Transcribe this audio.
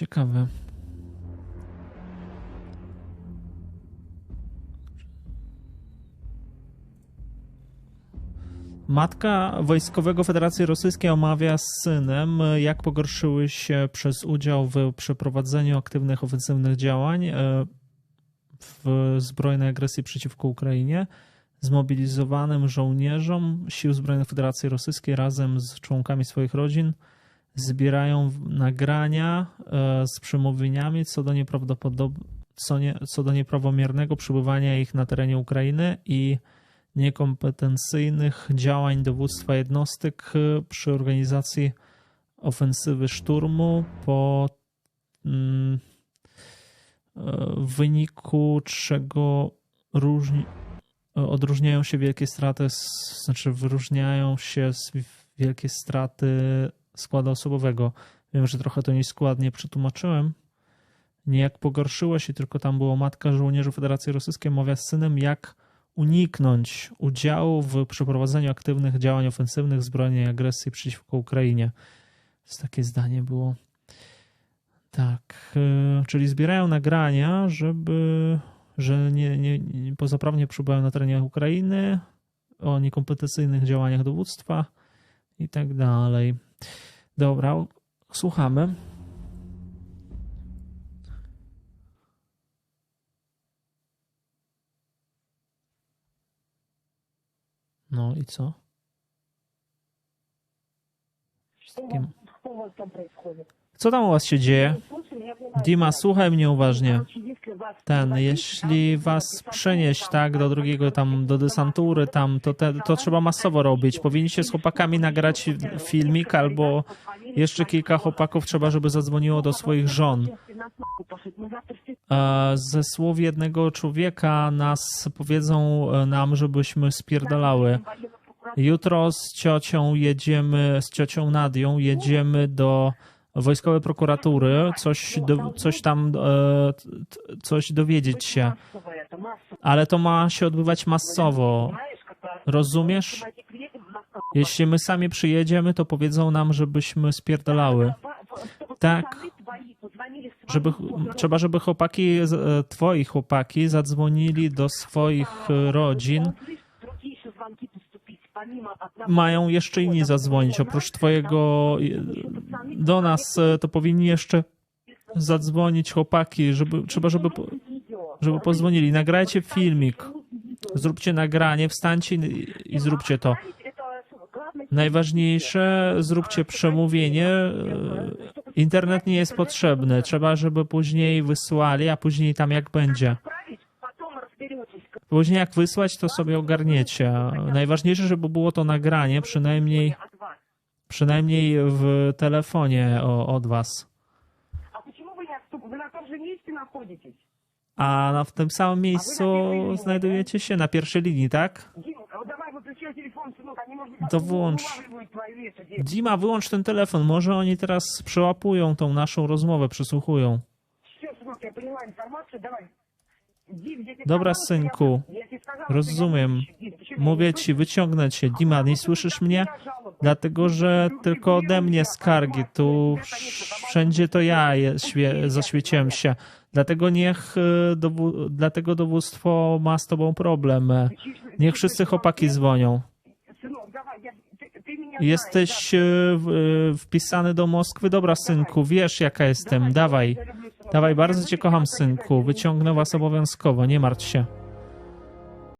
Ciekawe. Matka wojskowego Federacji Rosyjskiej omawia z synem, jak pogorszyły się przez udział w przeprowadzeniu aktywnych ofensywnych działań e, w zbrojnej agresji przeciwko Ukrainie. Zmobilizowanym żołnierzom Sił Zbrojnych Federacji Rosyjskiej razem z członkami swoich rodzin zbierają nagrania e, z przemówieniami co do, co, nie... co do nieprawomiernego przebywania ich na terenie Ukrainy i niekompetencyjnych działań dowództwa jednostek e, przy organizacji ofensywy szturmu po mm, e, w wyniku czego różni, odróżniają się wielkie straty, znaczy wyróżniają się wielkie straty składu osobowego. Wiem, że trochę to nieskładnie przetłumaczyłem. Nie jak pogorszyło się, tylko tam było matka żołnierzy Federacji Rosyjskiej mawia z synem, jak uniknąć udziału w przeprowadzeniu aktywnych działań ofensywnych zbrojnej agresji przeciwko Ukrainie. To takie zdanie było. Tak, yy, czyli zbierają nagrania, żeby, że nie, nie, nie pozaprawnie przebywają na terenie Ukrainy, o niekompetencyjnych działaniach dowództwa i tak dalej. Dobra, słuchamy. No i co? Что, у Кем? вас, что у вас там происходит? Co tam u was się dzieje? Dima, słuchaj mnie uważnie. Ten, jeśli was przenieść, tak, do drugiego tam, do desantury tam, to, te, to trzeba masowo robić. Powinniście z chłopakami nagrać filmik albo jeszcze kilka chłopaków trzeba, żeby zadzwoniło do swoich żon. E, ze słów jednego człowieka nas powiedzą e, nam, żebyśmy spierdalały. Jutro z ciocią jedziemy, z ciocią Nadią jedziemy do wojskowe prokuratury coś, do, coś tam e, coś dowiedzieć się. Ale to ma się odbywać masowo. Rozumiesz? Jeśli my sami przyjedziemy, to powiedzą nam, żebyśmy spierdalały. Tak. Żeby, trzeba, żeby chłopaki, e, twoi chłopaki zadzwonili do swoich e, rodzin mają jeszcze inni zadzwonić. Oprócz Twojego do nas, e, to powinni jeszcze zadzwonić chłopaki, żeby, trzeba, żeby, żeby pozwonili. Nagrajcie filmik, zróbcie nagranie, wstańcie i, i zróbcie to. Najważniejsze, zróbcie przemówienie. E, internet nie jest potrzebny. Trzeba, żeby później wysłali, a później tam jak będzie. Отправить, потом разберетесь. Później jak wysłać, to sobie ogarniecie. Najważniejsze, żeby było to nagranie, przynajmniej, От вас. przynajmniej w telefonie o, od was. А почему вы не отступите? Вы на том же месте находитесь? A na, w tym samym miejscu znajdujecie się na pierwszej linii, tak? Дима, а вот давай выключай телефон, сынок, они, может быть, Да оттуда вон ж. улавливают твою вещь, где- Dima, wyłącz ten telefon. Może oni teraz przełapują tą naszą rozmowę, przysłuchują. Всё, сынок, я поняла информацию, давай. Dobra, synku, rozumiem. Mówię ci, wyciągnę cię. Dima, nie słyszysz mnie? Dlatego, że tylko ode mnie skargi. Tu wszędzie to ja zaświeciłem się. Dlatego niech y, dobu, dlatego dowództwo ma z tobą problem. Niech wszyscy chłopaki dzwonią. Jesteś y, y, wpisany do Moskwy? Dobra, synku, wiesz jaka jestem. Dawaj. Dawaj, bardzo cię kocham, synku. Wyciągnę was obowiązkowo, nie martw się.